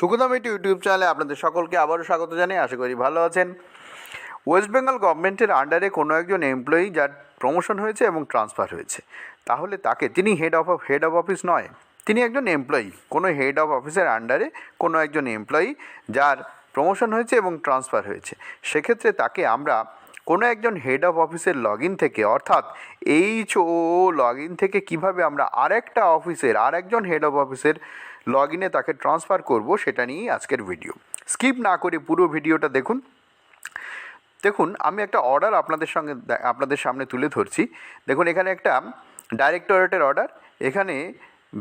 সুখদামিটি YouTube চ্যানেলে আপনাদের সকলকে আবারও স্বাগত জানাই। আশা করি ভালো আছেন। ওয়েস্ট বেঙ্গল গভর্নমেন্টের আন্ডারে কোনো একজন এমপ্লয়ি যার প্রমোশন হয়েছে এবং ট্রান্সফার হয়েছে। তাহলে তাকে তিনি head of head of office নয়, তিনি একজন এমপ্লয়ি কোনো হেড অফ অফিসের আন্ডারে কোনো একজন এমপ্লয়ি যার প্রমোশন হয়েছে এবং ট্রান্সফার হয়েছে। সেক্ষেত্রে তাকে আমরা কোনো একজন হেড অফ অফিসের লগ ইন থেকে, অর্থাৎ এইচ ও লগ ইন থেকে কীভাবে আমরা আরেকটা অফিসের আরেকজন হেড অফ অফিসের লগ ইনে তাকে ট্রান্সফার করব সেটা নিয়েই আজকের ভিডিও। স্কিপ না করে পুরো ভিডিওটা দেখুন। দেখুন, আমি একটা অর্ডার আপনাদের সঙ্গে আপনাদের সামনে তুলে ধরছি। দেখুন, এখানে একটা ডাইরেক্টরেটের অর্ডার। এখানে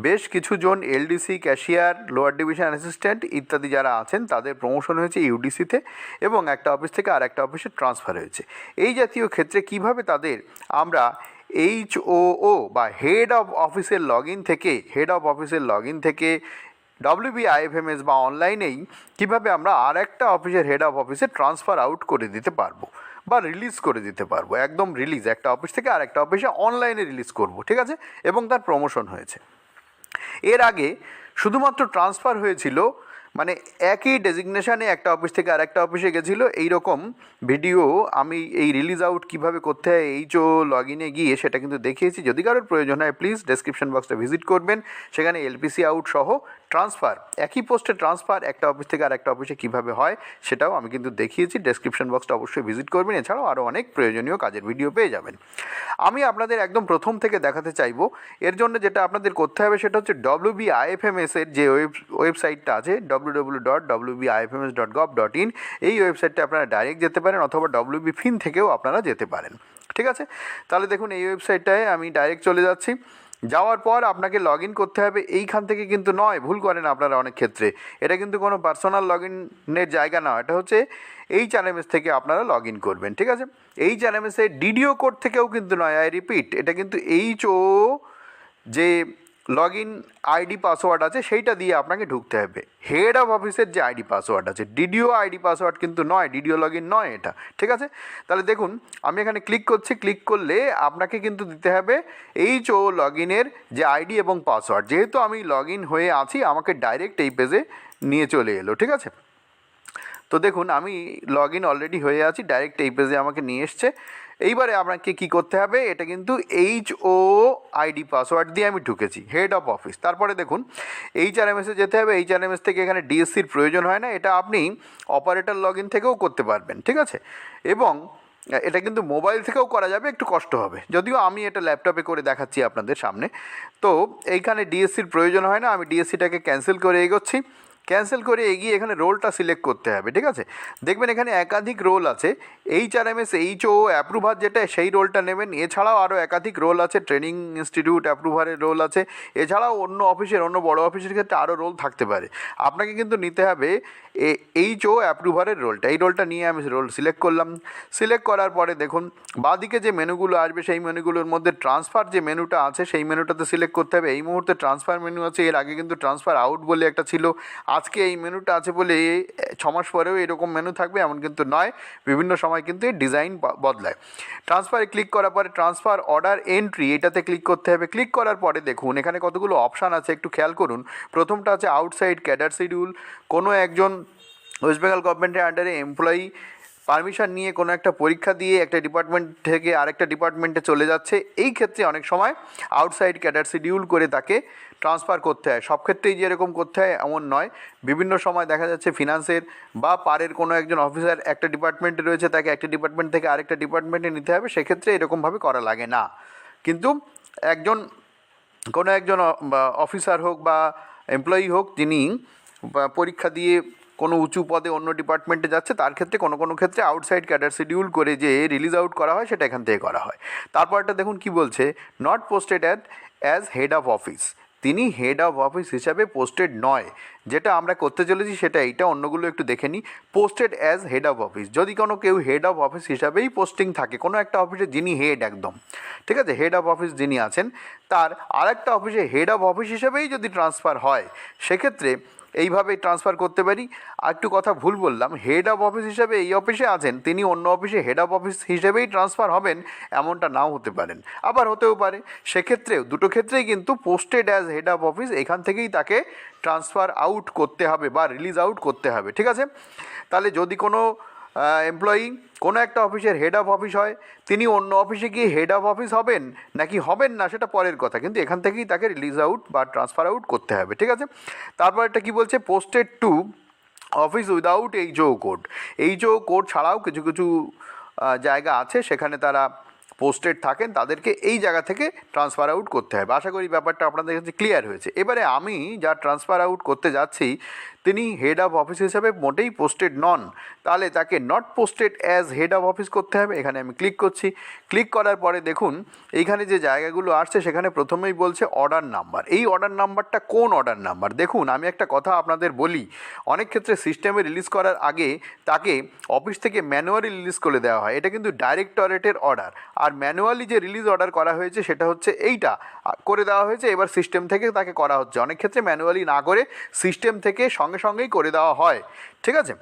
বেশ কিছু জন LDC, cashier, lower division assistant ইত্যাদি যারা আছেন, তাদের প্রমোশন হয়েছে ইউডিসিতে এবং একটা অফিস থেকে আর একটা অফিসে ট্রান্সফার হয়েছে। এই জাতীয় ক্ষেত্রে কীভাবে তাদের আমরা এইচ ও ও বা হেড অফ অফিসের লগ ইন থেকে হেড অফ অফিসের লগ ইন থেকে ডব্লিউবি আইএফএমএস বা অনলাইনেই কীভাবে আমরা আর একটা অফিসের হেড অফ অফিসে ট্রান্সফার আউট করে দিতে পারব বা রিলিজ করে দিতে পারব। একদম রিলিজ একটা অফিস থেকে আর একটা অফিসে অনলাইনে রিলিজ করব, ঠিক আছে? এবং তার প্রমোশন হয়েছে। এর আগে শুধুমাত্র ট্রান্সফার হয়েছিল মানে একই ডেজিগনেশানে একটা অফিস থেকে আর একটা অফিসে গেছিল। এইরকম ভিডিও আমি এই রিলিজ আউট কীভাবে করতে হয় এইচও লগ ইনে গিয়ে সেটা কিন্তু দেখিয়েছি। যদি কারোর প্রয়োজন হয় প্লিজ ডেসক্রিপশন বক্সটা ভিজিট করবেন। সেখানে এলপিসি আউট সহ ট্রান্সফার একই পোস্টে ট্রান্সফার একটা অফিস থেকে আর একটা অফিসে কীভাবে হয়, সেটাও আমি কিন্তু দেখিয়েছি। ডেসক্রিপশন বক্সটা অবশ্যই ভিজিট করবেন। এছাড়াও আরও অনেক প্রয়োজনীয় কাজের ভিডিও পেয়ে যাবেন। আমি আপনাদের একদম প্রথম থেকে দেখাতে চাইব। এর জন্য যেটা আপনাদের করতে হবে, সেটা হচ্ছে ডব্লিউ বি আইএফএমএস এর যে ওয়েব ওয়েবসাইটটা আছে W W dot W B IFMS dot gov dot in এই ওয়েবসাইটটা আপনারা ডাইরেক্ট যেতে পারেন, অথবা ডব্লিউ বি ফিন থেকেও আপনারা যেতে পারেন। ঠিক আছে? তাহলে দেখুন, এই ওয়েবসাইটটায় আমি ডাইরেক্ট চলে যাচ্ছি। যাওয়ার পর আপনাকে লগ ইন করতে হবে। এইখান থেকে কিন্তু নয়, ভুল করেন আপনারা অনেক ক্ষেত্রে। এটা কিন্তু কোনো পার্সোনাল লগ ইনের জায়গা না, এটা হচ্ছে এই চ্যানেলস থেকে আপনারা লগ ইন করবেন, ঠিক আছে? এই চ্যানেলসে ডিডিও কোড থেকেও কিন্তু নয় আই রিপিট এটা কিন্তু এইচ ও যে লগ ইন আইডি পাসওয়ার্ড আছে, সেইটা দিয়ে আপনাকে ঢুকতে হবে। হেড অফ অফিসের যে আইডি পাসওয়ার্ড আছে ডিডিও আইডি পাসওয়ার্ড কিন্তু নয় ডিডিও লগ ইন নয় এটা, ঠিক আছে? তাহলে দেখুন, আমি এখানে ক্লিক করছি ক্লিক করলে আপনাকে কিন্তু দিতে হবে এইচ ও লগ ইনের যে আইডি এবং পাসওয়ার্ড যেহেতু আমি লগ ইন হয়ে আছি, আমাকে ডাইরেক্ট এই পেজে নিয়ে চলে এলো, ঠিক আছে? তো দেখুন, আমি লগ ইন অলরেডি হয়ে আছি ডাইরেক্ট এই পেজে আমাকে নিয়ে এসছে। এইবারে আপনাকে কি করতে হবে? এটা কিন্তু এইচ ও আইডি পাসওয়ার্ড দিয়ে আমি ঢুকেছি হেড অফ অফিস তারপরে দেখুন এইচ আর এমএসে যেতে হবে। এইচ আর এমএস থেকে এখানে ডিএসসির প্রয়োজন হয় না, এটা আপনি অপারেটর লগ ইন থেকেও করতে পারবেন, ঠিক আছে? এবং এটা কিন্তু মোবাইল থেকেও করা যাবে, একটু কষ্ট হবে। যদিও আমি এটা ল্যাপটপে করে দেখাচ্ছি আপনাদের সামনে। তো এইখানে ডিএসসির প্রয়োজন হয় না, আমি ডিএসসিটাকে ক্যান্সেল করে এগোচ্ছি। ক্যান্সেল করে এগিয়ে এখানে রোলটা সিলেক্ট করতে হবে, ঠিক আছে? দেখবেন এখানে একাধিক রোল আছে H R M S H O approver যেটা, সেই রোলটা নেবেন। এছাড়াও আরও একাধিক রোল আছে ট্রেনিং ইনস্টিটিউট অ্যাপ্রুভারের রোল আছে। এছাড়াও অন্য অফিসের, অন্য বড় অফিসের ক্ষেত্রে আরও রোল থাকতে পারে। আপনাকে কিন্তু নিতে হবে এইচ ও অ্যাপ্রুভারের রোলটা। এই রোলটা নিয়ে আমি রোল সিলেক্ট করলাম। সিলেক্ট করার পরে দেখুন, বাঁদিকে যে মেনুগুলো আসবে, সেই মেনুগুলোর মধ্যে ট্রান্সফার যে মেনুটা আছে, সেই মেনুটাতে সিলেক্ট করতে হবে। এই মুহূর্তে ট্রান্সফার মেনু আছে, এর আগে কিন্তু ট্রান্সফার আউট বলে একটা ছিল। আজকে এই মেনুটা আছে বলে ছ মাস পরেও এরকম মেনু থাকবে, এমন কিন্তু নয়। বিভিন্ন সময় কিন্তু এই ডিজাইন বদলায়। ট্রান্সফারে ক্লিক করার পরে ট্রান্সফার অর্ডার এন্ট্রি এটাতে ক্লিক করতে হবে। ক্লিক করার পরে দেখুন, এখানে কতগুলো অপশান আছে, একটু খেয়াল করুন। প্রথমটা আছে আউটসাইড ক্যাডার শিডিউল কোনো একজন ওয়েস্ট বেঙ্গল গভর্নমেন্টের আন্ডারে এমপ্লয়ি পারমিশন নিয়ে কোনো একটা পরীক্ষা দিয়ে একটা ডিপার্টমেন্ট থেকে আরেকটা ডিপার্টমেন্টে চলে যাচ্ছে, এই ক্ষেত্রে অনেক সময় আউটসাইড ক্যাডার শিডিউল করে তাকে ট্রান্সফার করতে হয়। সব ক্ষেত্রেই যে এরকম করতে হয়, এমন নয়। বিভিন্ন সময় দেখা যাচ্ছে ফিনান্সের বা পারের কোনো একজন অফিসার একটা ডিপার্টমেন্টে রয়েছে, তাকে একটা ডিপার্টমেন্ট থেকে আরেকটা ডিপার্টমেন্টে নিতে হবে, সেক্ষেত্রে এরকমভাবে করা লাগে না। কিন্তু একজন, কোনো একজন অফিসার হোক বা এমপ্লয়ি হোক বা পরীক্ষা দিয়ে কোনো উঁচু পদে অন্য ডিপার্টমেন্টে যাচ্ছে, তার ক্ষেত্রে কোনো কোনো ক্ষেত্রে আউটসাইড ক্যাডার শিডিউল করে যে রিলিজ আউট করা হয়, সেটা এখান থেকে করা হয়। তারপরটা দেখুন কি বলছে not posted at as head of office তিনি হেড অফ অফিস হিসাবে পোস্টেড নয়। যেটা আমরা করতে চলেছি সেটা এইটা, অন্যগুলো একটু দেখে নিই। Posted as head of office যদি কোনো কেউ হেড অফ অফিস হিসাবেই পোস্টিং থাকে, কোনো একটা অফিসে যিনি হেড একদম, ঠিক আছে? হেড অফ অফিস যিনি আছেন, তার আরেকটা অফিসে হেড অফ অফিস হিসেবেই যদি ট্রান্সফার হয়, সেক্ষেত্রে এইভাবে ট্রান্সফার করতে পারি। আর একটু কথা ভুল বললাম হেড অফ অফিস হিসেবে এই অফিসে আছেন, তিনি অন্য অফিসে হেড অফ অফিস হিসেবেই ট্রান্সফার হবেন, এমনটা নাও হতে পারেন আবার হতেও পারে, সেক্ষেত্রেও, দুটো ক্ষেত্রেই কিন্তু posted as head of office এখান থেকেই তাকে ট্রান্সফার আউট করতে হবে বা রিলিজ আউট করতে হবে, ঠিক আছে? তাহলে যদি কোনো এমপ্লয়ি কোনো একটা অফিসের হেড অফ অফিস হয়, তিনি অন্য অফিসে গিয়ে হেড অফ অফিস হবেন নাকি হবেন না সেটা পরের কথা, কিন্তু এখান থেকেই তাকে রিলিজ আউট বা ট্রান্সফার আউট করতে হবে, ঠিক আছে? তারপর একটা কী বলছে? Posted to office without HO code HO code ছাড়াও কিছু কিছু জায়গা আছে, সেখানে তারা পোস্টেড থাকেন, তাদেরকে এই জায়গা থেকে ট্রান্সফার আউট করতে হবে। আশা করি ব্যাপারটা আপনাদের কাছে ক্লিয়ার হয়েছে। এবারে আমি যা ট্রান্সফার আউট করতে যাচ্ছি, তিনি হেড অফ অফিস হিসেবে মোটেই পোস্টেড নন। তাহলে তাকে not posted as head of office করতে হবে, এখানে আমি ক্লিক করছি। ক্লিক করার পরে দেখুন, এইখানে যে জায়গাগুলো আসছে, সেখানে প্রথমেই বলছে অর্ডার নাম্বার এই অর্ডার নাম্বারটা কোন অর্ডার নাম্বার দেখুন, আমি একটা কথা আপনাদের বলি, অনেক ক্ষেত্রে সিস্টেমে রিলিজ করার আগে তাকে অফিস থেকে ম্যানুয়ালি রিলিজ করে দেওয়া হয়। এটা কিন্তু ডাইরেক্টরেটের অর্ডার আর ম্যানুয়ালি যে রিলিজ অর্ডার করা হয়েছে সেটা হচ্ছে এইটা। করে দেওয়া হয়েছে, এবার সিস্টেম থেকে তাকে করা হচ্ছে। অনেক ক্ষেত্রে ম্যানুয়ালি না করে সিস্টেম থেকে সঙ্গে সঙ্গেই করে দেওয়া হয়, ঠিক আছে?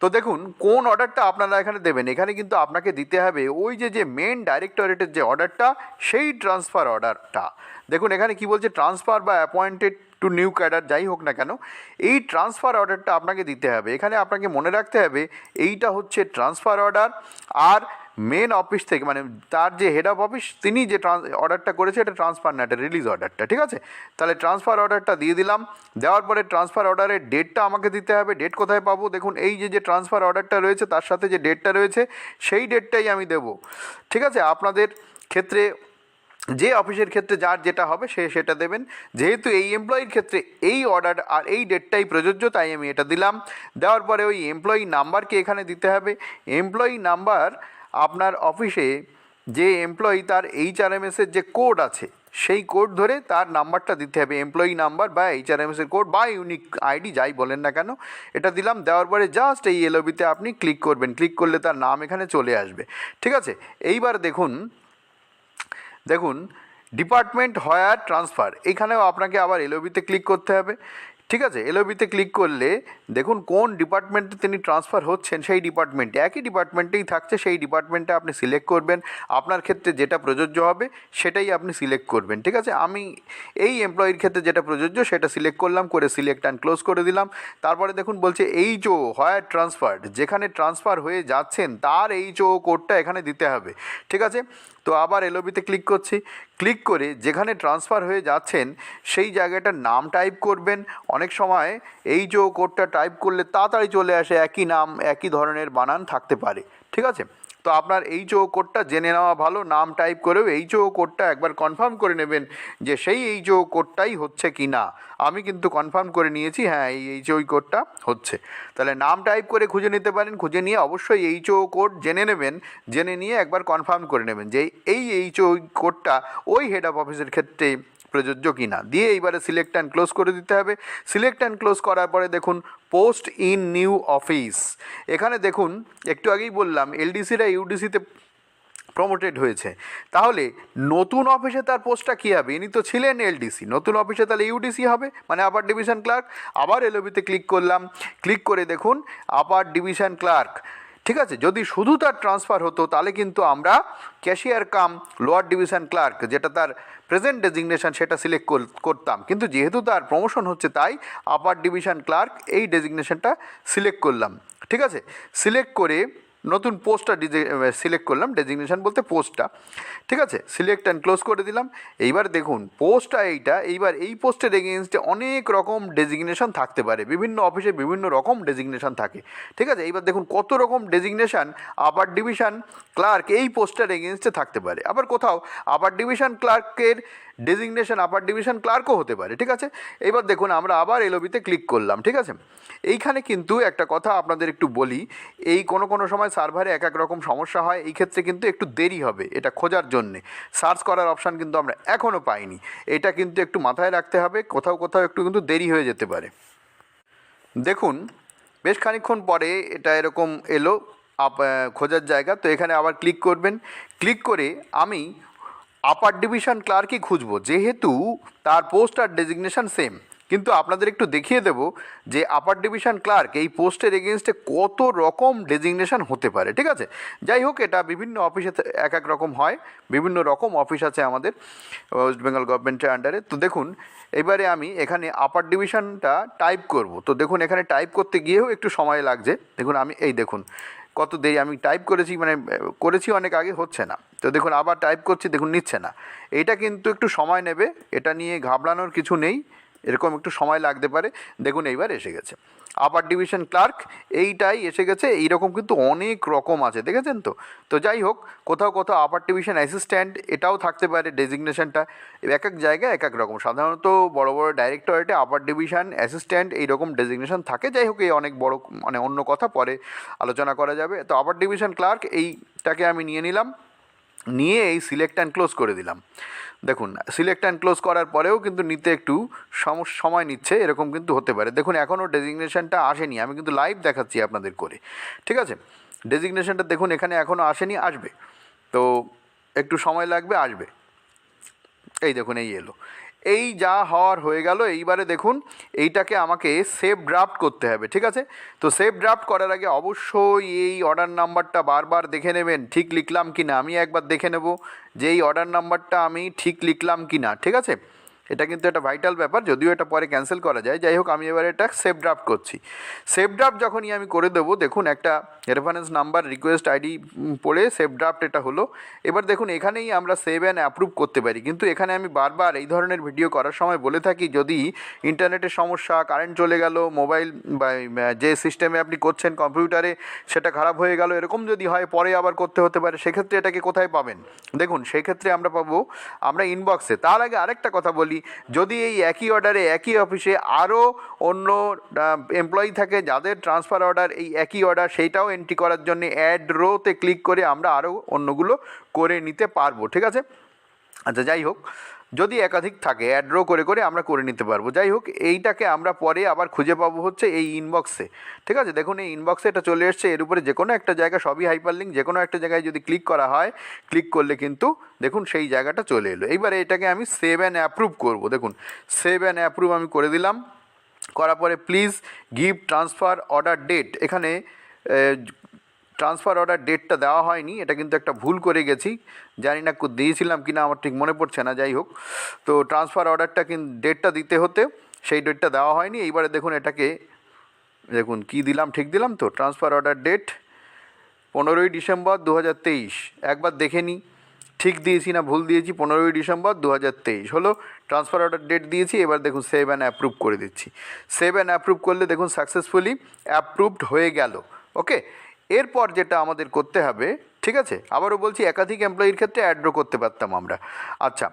তো দেখুন, কোন অর্ডারটা আপনারা এখানে দেবেন? এখানে কিন্তু আপনাকে দিতে হবে ওই যে যে মেন ডাইরেক্টরেটের যে অর্ডারটা সেই ট্রান্সফার অর্ডারটা দেখুন, এখানে কি বলছে? ট্রান্সফার বা অ্যাপয়েন্টেড টু নিউ ক্যাডার যাই হোক না কেন, এই ট্রান্সফার অর্ডারটা আপনাকে দিতে হবে। এখানে আপনাকে মনে রাখতে হবে, এইটা হচ্ছে ট্রান্সফার অর্ডার আর মেন অফিস থেকে মানে তার যে হেড অফ অফিস তিনি যে অর্ডারটা করেছে, এটা ট্রান্সফার না, এটা রিলিজ অর্ডারটা ঠিক আছে? তাহলে ট্রান্সফার অর্ডারটা দিয়ে দিলাম। দেওয়ার পরে ট্রান্সফার অর্ডারের ডেটটা আমাকে দিতে হবে। ডেট কোথায় পাবো? দেখুন, এই যে যে ট্রান্সফার অর্ডারটা রয়েছে, তার সাথে যে ডেটটা রয়েছে, সেই ডেটটাই আমি দেবো। ঠিক আছে? আপনাদের ক্ষেত্রে, যে অফিসের ক্ষেত্রে যার যেটা হবে, সে সেটা দেবেন। যেহেতু এই এমপ্লয়ির ক্ষেত্রে এই অর্ডার আর এই ডেটটাই প্রযোজ্য, তাই আমি এটা দিলাম। দেওয়ার পরে ওই এমপ্লয়ি নাম্বারকে এখানে দিতে হবে। এমপ্লয়ি নাম্বার আপনার অফিসে যে এমপ্লয়ি তার এইচআরএমএসের যে কোড আছে, সেই কোড ধরে তার নাম্বারটা দিতে হবে। এমপ্লয়ি নাম্বার বা এইচআরএমএসের কোড বা ইউনিক আইডি যাই বলেন না কেন, এটা দিলাম। দেওয়ার পরে জাস্ট এই এলওবিতে আপনি ক্লিক করবেন। ক্লিক করলে তার নাম এখানে চলে আসবে। ঠিক আছে? এইবার দেখুন দেখুন ডিপার্টমেন্ট হয়ার ট্রান্সফার এখানেও আপনাকে আবার এলওবিতে ক্লিক করতে হবে। ঠিক আছে এলওবিতে ক্লিক করলে দেখুন কোন ডিপার্টমেন্টে তিনি ট্রান্সফার হচ্ছেন, সেই ডিপার্টমেন্টে একই ডিপার্টমেন্টেই থাকছে, সেই ডিপার্টমেন্টে আপনি সিলেক্ট করবেন। আপনার ক্ষেত্রে যেটা প্রযোজ্য হবে, সেটাই আপনি সিলেক্ট করবেন, ঠিক আছে? আমি এই এমপ্লয়ির ক্ষেত্রে যেটা প্রযোজ্য, সেটা সিলেক্ট করলাম, করে সিলেক্ট অ্যান্ড ক্লোজ করে দিলাম। তারপরে দেখুন বলছে এইচ ও হয়ার ট্রান্সফার্ড যেখানে ট্রান্সফার হয়ে যাচ্ছেন, তার এইচ ও কোডটা এখানে দিতে হবে, ঠিক আছে? তো আবার এলওবিতে ক্লিক করছি। ক্লিক করে যেখানে ট্রান্সফার হয়ে যাচ্ছেন, সেই জায়গাটার নাম টাইপ করবেন। অনেক সময় এই যে কোডটা টাইপ করলে তাড়াতাড়ি চলে আসে, একই নাম, একই ধরনের বানান থাকতে পারে। ঠিক আছে? তো আপনার এইচ ও কোডটা জেনে নেওয়া ভালো, নাম টাইপ করেও এইচ ও কোডটা একবার কনফার্ম করে নেবেন যে সেই এইচ ও কোডটাই হচ্ছে কি না। আমি কিন্তু কনফার্ম করে নিয়েছি হ্যাঁ এই এইচ ওই কোডটা হচ্ছে। তাহলে নাম টাইপ করে খুঁজে নিতে পারেন, খুঁজে নিয়ে অবশ্যই এইচ ও কোড জেনে নেবেন, জেনে নিয়ে একবার কনফার্ম করে নেবেন যে এই এইচ ও কোডটা ওই হেড অফ অফিসের ক্ষেত্রে প্রযোজ্য কি না দিয়ে এইবারে সিলেক্ট অ্যান্ড ক্লোজ করে দিতে হবে। সিলেক্ট অ্যান্ড ক্লোজ করার পরে দেখুন পোস্ট ইন নিউ অফিস এখানে দেখুন, একটু আগেই বললাম এলডিসিরা ইউডিসিতে প্রমোটেড হয়েছে। তাহলে নতুন অফিসে তার পোস্টটা কী হবে? ইনি তো ছিলেন এলডিসি নতুন অফিসে তাহলে ইউডিসি হবে মানে আপার ডিভিশন ক্লার্ক আবার এলওবিতে ক্লিক করলাম। ক্লিক করে দেখুন আপার ডিভিশন ক্লার্ক ঠিক আছে? যদি শুধু তার ট্রান্সফার হতো, তাহলে কিন্তু আমরা cashier cum lower division clerk যেটা তার প্রেজেন্ট ডেজিগনেশন সেটা সিলেক্ট করতাম। কিন্তু যেহেতু তার প্রমোশন হচ্ছে, তাই আপার ডিভিশন ক্লার্ক এই ডেজিগনেশনটা সিলেক্ট করলাম। ঠিক আছে? সিলেক্ট করে নতুন পোস্টটা সিলেক্ট করলাম ডেজিগনেশান বলতে পোস্টটা ঠিক আছে? সিলেক্ট অ্যান্ড ক্লোজ করে দিলাম। এইবার দেখুন পোস্টটা এইটা, এইবার এই পোস্টের এগেনস্টে অনেক রকম ডেজিগনেশন থাকতে পারে। বিভিন্ন অফিসে বিভিন্ন রকম ডেজিগনেশন থাকে। ঠিক আছে? এইবার দেখুন, কত রকম ডেজিগনেশান আপার ডিভিশন ক্লার্ক এই পোস্টের এগেনস্টে থাকতে পারে। আবার কোথাও আপার ডিভিশন ক্লার্কের ডেজিগনেশন আপার ডিভিশন ক্লার্কও হতে পারে, ঠিক আছে? এবার দেখুন, আমরা আবার এলওবিতে ক্লিক করলাম, ঠিক আছে? এইখানে কিন্তু একটা কথা আপনাদের একটু বলি, এই কোনো কোনো সময় সার্ভারে এক এক রকম সমস্যা হয়, এই ক্ষেত্রে কিন্তু একটু দেরি হবে, এটা খোঁজার জন্যে। সার্চ করার অপশান কিন্তু আমরা এখনও পাইনি, এটা কিন্তু একটু মাথায় রাখতে হবে, কোথাও কোথাও একটু কিন্তু দেরি হয়ে যেতে পারে। দেখুন, বেশ খানিক্ষণ পরে এটা এরকম এলো খোঁজার জায়গা, তো এখানে আবার ক্লিক করবেন। ক্লিক করে আমি আপার ডিভিশন ক্লার্কই খুঁজবো। যেহেতু তার পোস্ট আর ডেজিগনেশন সেম কিন্তু আপনাদের একটু দেখিয়ে দেব যে আপার ডিভিশন ক্লার্ক এই পোস্টের এগেনস্টে কত রকম ডেজিগনেশন হতে পারে, ঠিক আছে? যাই হোক, এটা বিভিন্ন অফিসে এক এক রকম হয়। বিভিন্ন রকম অফিস আছে আমাদের ওয়েস্ট বেঙ্গল গভর্নমেন্টের আন্ডারে তো দেখুন, এবারে আমি এখানে আপার ডিভিশনটা টাইপ করব। তো দেখুন, এখানে টাইপ করতে গিয়েও একটু সময় লাগছে। দেখুন, আমি এই দেখুন কত দেরি, আমি টাইপ করেছি মানে করেছি অনেক আগে, হচ্ছে না। তো দেখুন, আবার টাইপ করছি, দেখুন, নিচ্ছে না। এটা কিন্তু একটু সময় নেবে, এটা নিয়ে ঘাবড়ানোর কিছু নেই। এরকম একটু সময় লাগতে পারে। দেখুন, এইবার এসে গেছে। আপার ডিভিশন ক্লার্ক, এইটাই এসে গেছে। এইরকম কিন্তু অনেক রকম আছে, দেখেছেন তো? তো যাই হোক, কোথাও কোথাও আপার ডিভিশন অ্যাসিস্ট্যান্ট, এটাও থাকতে পারে ডেজিগনেশনটা। এক এক জায়গায় এক এক রকম। সাধারণত বড় বড় ডাইরেক্টরেটে আপার ডিভিশন অ্যাসিস্ট্যান্ট এইরকম ডেজিগনেশন থাকে। যাই হোক, এই অনেক বড় মানে অন্য কথা পরে আলোচনা করা যাবে। তো আপার ডিভিশন ক্লার্ক, এইটাকে আমি নিয়ে নিলাম। নিয়ে এই সিলেক্ট অ্যান্ড ক্লোজ করে দিলাম। দেখুন সিলেক্ট অ্যান্ড ক্লোজ করার পরেও কিন্তু নিতে একটু সময় নিচ্ছে, এরকম কিন্তু হতে পারে। দেখুন, এখনও ডেজিগনেশানটা আসেনি, আমি কিন্তু লাইভ দেখাচ্ছি আপনাদের করে। ঠিক আছে? ডেজিগনেশানটা দেখুন, এখানে এখনও আসেনি, আসবে। তো একটু সময় লাগবে, আসবে। এই দেখুন, এই এলো। এই যা হওয়ার হয়ে গেল, এইবারে দেখুন এইটাকে আমাকে সেভ ড্রাফট করতে হবে, ঠিক আছে? তো সেভ ড্রাফট করার আগে অবশ্যই এই অর্ডার নাম্বারটা বারবার দেখে নেবেন, ঠিক লিখলাম কি না আমি একবার দেখে নেব যে এই অর্ডার নাম্বারটা আমি ঠিক লিখলাম কি না ঠিক আছে? এটা কিন্তু একটা ভাইটাল ব্যাপার, যদিও এটা পরে ক্যান্সেল করা যায়। যাই হোক আমি এবার এটা সেভ ড্রাফট করছি। সেভ ড্রাফট যখনই আমি করে দেবো, দেখুন একটা রেফারেন্স নাম্বার রিকোয়েস্ট আইডি পড়ে সেভ ড্রাফট এটা হলো। এবার দেখুন, এখানেই আমরা সেভ অ্যান্ড অ্যাপ্রুভ করতে পারি। কিন্তু এখানে আমি বারবার এই ধরনের ভিডিও করার সময় বলে থাকি, যদি ইন্টারনেটের সমস্যা কারেন্ট চলে গেল মোবাইল বা যে সিস্টেমে আপনি করছেন কম্পিউটারে সেটা খারাপ হয়ে গেল, এরকম যদি হয়, পরে আবার করতে হতে পারে, সেক্ষেত্রে এটাকে কোথায় পাবেন? দেখুন, সেক্ষেত্রে আমরা পাবো, আমরা ইনবক্সে তার আগে আরেকটা কথা বলি যদি এই একই অর্ডারে একই অফিসে আরও অন্য এমপ্লয়ি থাকে যাদের ট্রান্সফার অর্ডার এই একই অর্ডার সেইটাও এন্ট্রি করার জন্য অ্যাড রোতে ক্লিক করে আমরা আরও অন্যগুলো করে নিতে পারব, ঠিক আছে? আচ্ছা যাই হোক যদি একাধিক থাকে অ্যাড্রো করে করে আমরা করে নিতে পারব। যাই হোক এইটাকে আমরা পরে আবার খুঁজে পাবো হচ্ছে এই ইনবক্সে ঠিক আছে? দেখুন, এই ইনবক্সে এটা চলে এসছে। এর উপরে যে কোনো একটা জায়গা সবই হাইপার লিঙ্ক যে কোনো একটা জায়গায় যদি ক্লিক করা হয় ক্লিক করলে কিন্তু দেখুন সেই জায়গাটা চলে এলো। এইবারে এটাকে আমি সেভ অ্যান্ড অ্যাপ্রুভ করব। দেখুন সেভ অ্যান্ড অ্যাপ্রুভ আমি করে দিলাম। করার পরে please give transfer order date এখানে ট্রান্সফার অর্ডার ডেটটা দেওয়া হয়নি, এটা কিন্তু একটা ভুল করে গেছি। জানি না দিয়েছিলাম কি না আমার ঠিক মনে পড়ছে না, যাই হোক। তো ট্রান্সফার অর্ডারটা কিন্তু ডেটটা দিতে হতে, সেই ডেটটা দেওয়া হয়নি। এইবারে দেখুন এটাকে, দেখুন কি দিলাম, ঠিক দিলাম তো? ট্রান্সফার অর্ডার ডেট পনেরোই ডিসেম্বর দু হাজার তেইশ। একবার দেখে নিই ঠিক দিয়েছি না ভুল দিয়েছি, পনেরোই ডিসেম্বর দু হাজার তেইশ। হলো ট্রান্সফার অর্ডার ডেট দিয়েছি, এবার দেখুন সেভ অ্যান্ড অ্যাপ্রুভ করে দিচ্ছি। সেভ অ্যান্ড অ্যাপ্রুভ করলে দেখুন সাকসেসফুলি অ্যাপ্রুভড হয়ে গেল ওকে এরপর যেটা আমাদের করতে হবে, ঠিক আছে? আবারও বলছি, একাধিক এমপ্লয়ির ক্ষেত্রে অ্যাড্রো করতে পারতাম আমরা। আচ্ছা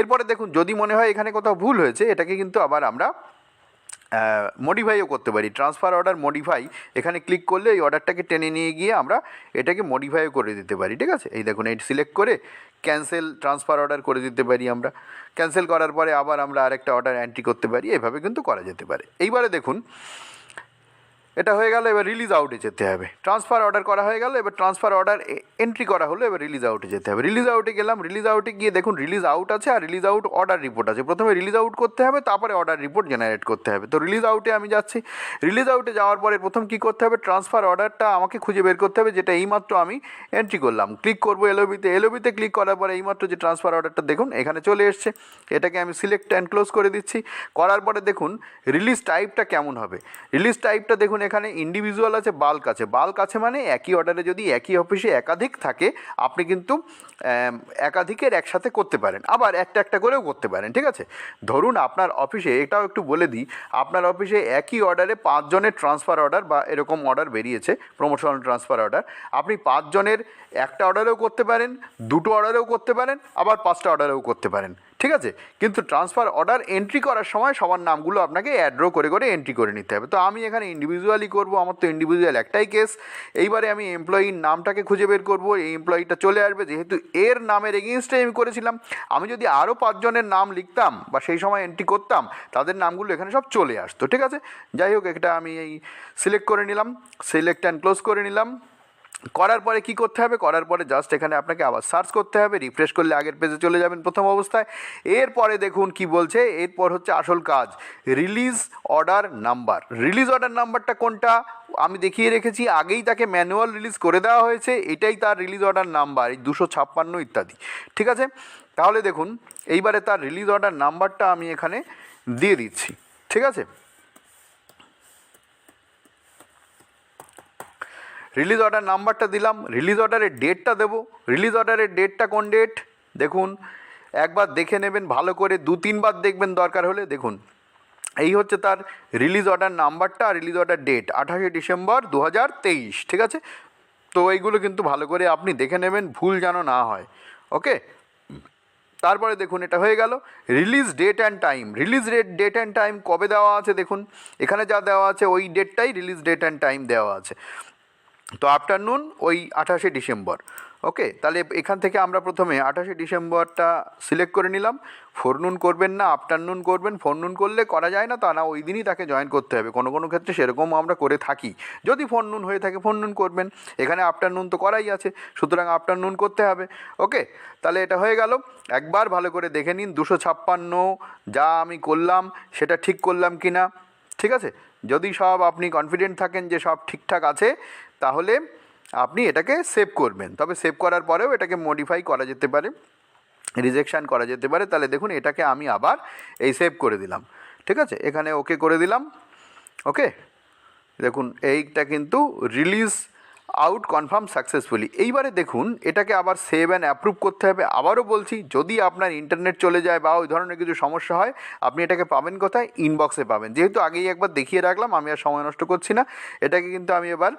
এরপরে দেখুন, যদি মনে হয় এখানে কোথাও ভুল হয়েছে, এটাকে কিন্তু আবার আমরা মডিফাইও করতে পারি। ট্রান্সফার অর্ডার মডিফাই এখানে ক্লিক করলে এই অর্ডারটাকে টেনে নিয়ে গিয়ে আমরা এটাকে মডিফাইও করে দিতে পারি, ঠিক আছে? এই দেখুন, এই সিলেক্ট করে ক্যান্সেল ট্রান্সফার অর্ডার করে দিতে পারি আমরা। ক্যান্সেল করার পরে আবার আমরা আরেকটা অর্ডার এন্ট্রি করতে পারি, এভাবে কিন্তু করা যেতে পারে। এইবারে দেখুন এটা হয়ে গেল, এবার রিলিজ আউটে যেতে হবে। ট্রান্সফার অর্ডার করা হয়ে গেল, এবার ট্রান্সফার অর্ডার এন্ট্রি করা হলো, এবার রিলিজ আউটে যেতে হবে। রিলিজ আউটে গেলাম রিলিজ আউটে গিয়ে দেখুন রিলিজ আউট আছে আর রিলিজ আউট অর্ডার রিপোর্ট আছে। প্রথমে রিলিজ আউট করতে হবে, তারপরে অর্ডার রিপোর্ট জেনারেট করতে হবে। তো রিলিজ আউটে আমি যাচ্ছি। রিলিজ আউটে যাওয়ার পরে প্রথম কী করতে হবে? ট্রান্সফার অর্ডারটা আমাকে খুঁজে বের করতে হবে, যেটা এইমাত্র আমি এন্ট্রি করলাম। ক্লিক করব এলওবিতে এলওবিতে ক্লিক করার পরে এইমাত্র যে ট্রান্সফার অর্ডারটা দেখুন, এখানে চলে এসছে। এটাকে আমি সিলেক্ট অ্যান্ড ক্লোজ করে দিচ্ছি। করার পরে দেখুন রিলিজ টাইপটা কেমন হবে? রিলিজ টাইপটা দেখুন এখানে ইন্ডিভিজুয়াল আছে বাল্ক আছে। বাল্ক আছে মানে একই অর্ডারে যদি একই অফিসে একাধিক থাকে, আপনি কিন্তু একাধিকের একসাথে করতে পারেন। আবার একটা একটা করেও করতে পারেন, ঠিক আছে? ধরুন আপনার অফিসে এটাও একটু বলে দিই, আপনার অফিসে একই অর্ডারে পাঁচজনের ট্রান্সফার অর্ডার বা এরকম অর্ডার বেরিয়েছে প্রমোশনাল ট্রান্সফার অর্ডার আপনি পাঁচজনের একটা অর্ডারেও করতে পারেন, দুটো অর্ডারেও করতে পারেন, আবার পাঁচটা অর্ডারেও করতে পারেন। ঠিক আছে? কিন্তু ট্রান্সফার অর্ডার এন্ট্রি করার সময় সবার নামগুলো আপনাকে অ্যাড্রো করে করে এন্ট্রি করে নিতে হবে। তো আমি এখানে ইন্ডিভিজুয়ালি করব, আমার তো ইন্ডিভিজুয়াল একটাই কেস এইবারে আমি এমপ্লয়ির নামটাকে খুঁজে বের করব, এই এমপ্লয়িটা চলে আসবে। যেহেতু এর নামের এগেনস্টে আমি করেছিলাম, আমি যদি আরও পাঁচজনের নাম লিখতাম বা সেই সময় এন্ট্রি করতাম, তাদের নামগুলো এখানে সব চলে আসতো, ঠিক আছে? যাই হোক এটা আমি এই সিলেক্ট করে নিলাম সিলেক্ট অ্যান্ড ক্লোজ করে নিলাম। করার পরে কি করতে হবে? করার পরে জাস্ট এখানে আপনাকে আবার সার্চ করতে হবে। রিফ্রেশ করলে আগের পেজে চলে যাবেন প্রথম অবস্থায়। এরপরে দেখুন কি বলছে। এরপর হচ্ছে আসল কাজ। Release order number release order নাম্বারটা কোনটা? আমি দেখিয়ে রেখেছি। আগেই তাকে ম্যানুয়াল রিলিজ করে দেওয়া হয়েছে। এটাই তার রিলিজ অর্ডার নাম্বার এই দুশো ছাপ্পান্ন ইত্যাদি। ঠিক আছে? তাহলে দেখুন, এইবারে তার রিলিজ অর্ডার নাম্বারটা আমি এখানে দিয়ে দিচ্ছি। ঠিক আছে? রিলিজ অর্ডার নাম্বারটা দিলাম রিলিজ অর্ডারের ডেটটা দেবো। রিলিজ অর্ডারের ডেটটা কোন ডেট দেখুন, একবার দেখে নেবেন, ভালো করে দু, তিনবার দেখবেন দরকার হলে দেখুন। এই হচ্ছে তার রিলিজ অর্ডার নাম্বারটা রিলিজ অর্ডার ডেট আঠাশে ডিসেম্বর দু হাজার তেইশ, ঠিক আছে? তো এইগুলো কিন্তু ভালো করে আপনি দেখে নেবেন, ভুল যেন না হয়, ওকে? তারপরে দেখুন, এটা হয়ে গেল। Release date and time release date date and time কবে দেওয়া আছে দেখুন। এখানে যা দেওয়া আছে, ওই ডেটটাই রিলিজ ডেট অ্যান্ড টাইম দেওয়া আছে। তো আফটারনুন ওই আঠাশে ডিসেম্বর, ওকে? তাহলে এখান থেকে আমরা প্রথমে আঠাশে ডিসেম্বরটা সিলেক্ট করে নিলাম। ফোরনুন করবেন না, আফটারনুন করবেন, ফোরনুন করলে করা যায় না, তা না, ওই দিনই তাকে জয়েন করতে হবে। কোনো কোনো ক্ষেত্রে সেরকম আমরা করে থাকি। যদি ফোরনুন হয়ে থাকে, ফোরনুন করবেন। এখানে আফটারনুন তো করাই আছে, সুতরাং আফটারনুন করতে হবে, ওকে? তাহলে এটা হয়ে গেল। একবার ভালো করে দেখে নিন, দুশো ছাপ্পান্ন, যা আমি করলাম, সেটা ঠিক করলাম কি না ঠিক আছে? যদি সব আপনি কনফিডেন্ট থাকেন যে সব ঠিকঠাক আছে তাহলে আপনি এটাকে সেভ করবেন। তবে সেভ করার পরেও এটাকে মডিফাই করা যেতে পারে রিজেকশান করা যেতে পারে। তাহলে দেখুন, এটাকে আমি আবার এই সেভ করে দিলাম। ঠিক আছে? এখানে ওকে করে দিলাম। ওকে দেখুন, এইটা কিন্তু রিলিজ আউট কনফার্ম সাকসেসফুলি এইবারে দেখুন, এটাকে আবার সেভ অ্যান্ড অ্যাপ্রুভ করতে হবে। আবারও বলছি, যদি আপনার ইন্টারনেট চলে যায় বা ওই ধরনের কিছু সমস্যা হয়, আপনি এটাকে পাবেন কোথায়? ইনবক্সে পাবেন। যেহেতু আগেই একবার দেখিয়ে রাখলাম, আমি আর সময় নষ্ট করছি না। এটাকে কিন্তু আমি এবার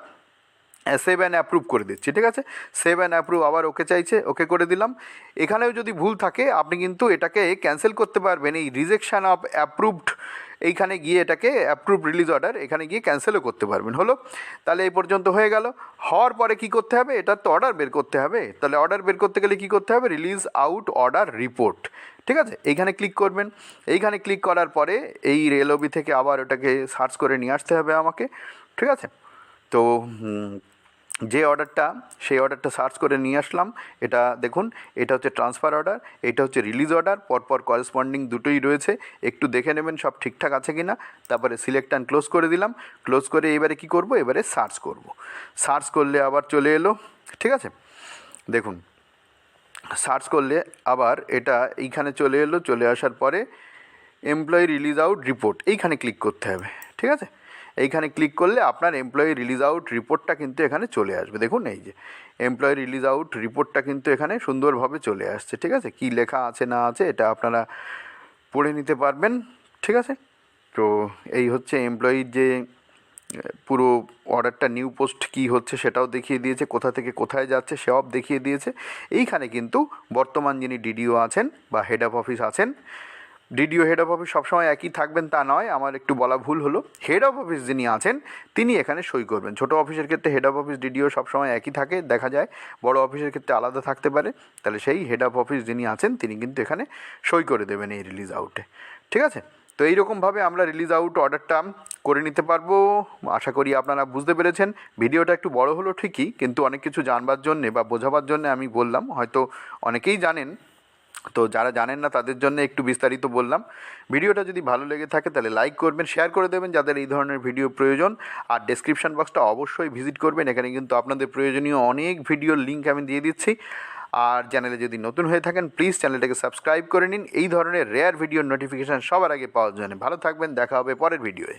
সেভ অ্যান্ড অ্যাপ্রুভ করে দিচ্ছি, ঠিক আছে? সেভ অ্যান্ড অ্যাপ্রুভ আবার ওকে চাইছে, ওকে করে দিলাম। এখানেও যদি ভুল থাকে, আপনি কিন্তু এটাকে ক্যান্সেল করতে পারবেন। এই রিজেকশান অফ অ্যাপ্রুভড এইখানে গিয়ে এটাকে অ্যাপ্রুভ রিলিজ অর্ডার এখানে গিয়ে ক্যান্সেলও করতে পারবেন। হলো? তাহলে এই পর্যন্ত হয়ে গেল। হওয়ার পরে কি করতে হবে? এটার তো অর্ডার বের করতে হবে। তাহলে অর্ডার বের করতে গেলে কি করতে হবে? রিলিজ আউট অর্ডার রিপোর্ট ঠিক আছে? এইখানে ক্লিক করবেন। এইখানে ক্লিক করার পরে এই রেলওবি থেকে আবার ওটাকে সার্চ করে নিয়ে আসতে হবে আমাকে, ঠিক আছে? তো যে অর্ডারটা, সেই অর্ডারটা সার্চ করে নিয়ে আসলাম। এটা দেখুন, এটা হচ্ছে ট্রান্সফার অর্ডার এটা হচ্ছে রিলিজ অর্ডার পরপর করেসপন্ডিং দুটোই রয়েছে। একটু দেখে নেবেন সব ঠিকঠাক আছে কি না তারপরে সিলেক্ট অ্যান্ড ক্লোজ করে দিলাম। ক্লোজ করে এবারে কি করব? এবারে সার্চ করব। সার্চ করলে আবার চলে এলো। ঠিক আছে? দেখুন, সার্চ করলে আবার এটা এইখানে চলে এলো। চলে আসার পরে এমপ্লয়ি রিলিজ আউট রিপোর্ট এইখানে ক্লিক করতে হবে। ঠিক আছে? এইখানে ক্লিক করলে আপনার এমপ্লয়ি রিলিজ আউট রিপোর্টটা কিন্তু এখানে চলে আসবে। দেখুন এই যে এমপ্লয়ি রিলিজ আউট রিপোর্টটা কিন্তু এখানে সুন্দরভাবে চলে আসছে, ঠিক আছে? কী লেখা আছে, না আছে, এটা আপনারা পড়ে নিতে পারবেন, ঠিক আছে? তো এই হচ্ছে এমপ্লয়ির যে, পুরো অর্ডারটা নিউ পোস্ট কী হচ্ছে সেটাও দেখিয়ে দিয়েছে, কোথা থেকে কোথায় যাচ্ছে সব দেখিয়ে দিয়েছে। এইখানে কিন্তু বর্তমান যিনি ডিডিও আছেন বা হেড অফ অফিস আছেন ডিডিও হেড অফ অফিস সবসময় একই থাকবেন তা নয়, আমার একটু বলা ভুল হলো। হেড অফ অফিস যিনি আছেন, তিনি এখানে সই করবেন। ছোটো অফিসের ক্ষেত্রে হেড অফ অফিস ডিডিও সবসময় একই থাকে, দেখা যায়। বড় অফিসের ক্ষেত্রে আলাদা থাকতে পারে। তাহলে সেই হেড অফ অফিস যিনি আছেন, তিনি কিন্তু এখানে সই করে দেবেন এই রিলিজ আউটে ঠিক আছে? তো এইরকমভাবে আমরা রিলিজ আউট অর্ডারটা করে নিতে পারব। আশা করি আপনারা বুঝতে পেরেছেন। ভিডিওটা একটু বড় হলো ঠিকই, কিন্তু অনেক কিছু জানবার জন্যে বা বোঝাবার জন্যে আমি বললাম। হয়তো অনেকেই জানেন তো যারা জানেন না, তাদের জন্য একটু বিস্তারিত বললাম। ভিডিওটা যদি ভালো লেগে থাকে, তাহলে লাইক করবেন শেয়ার করে দেবেন যাদের এই ধরনের ভিডিও প্রয়োজন। আর ডেসক্রিপশন বক্সটা অবশ্যই ভিজিট করবেন। এখানে কিন্তু আপনাদের প্রয়োজনীয় অনেক ভিডিওর লিঙ্ক আমি দিয়ে দিচ্ছি। আর চ্যানেলে যদি নতুন হয়ে থাকেন প্লিজ চ্যানেলটাকে সাবস্ক্রাইব করে নিন। এই ধরনের রেয়ার ভিডিওর নোটিফিকেশান সবার আগে পাওয়ার জন্য। ভালো থাকবেন, দেখা হবে পরের ভিডিওয়ে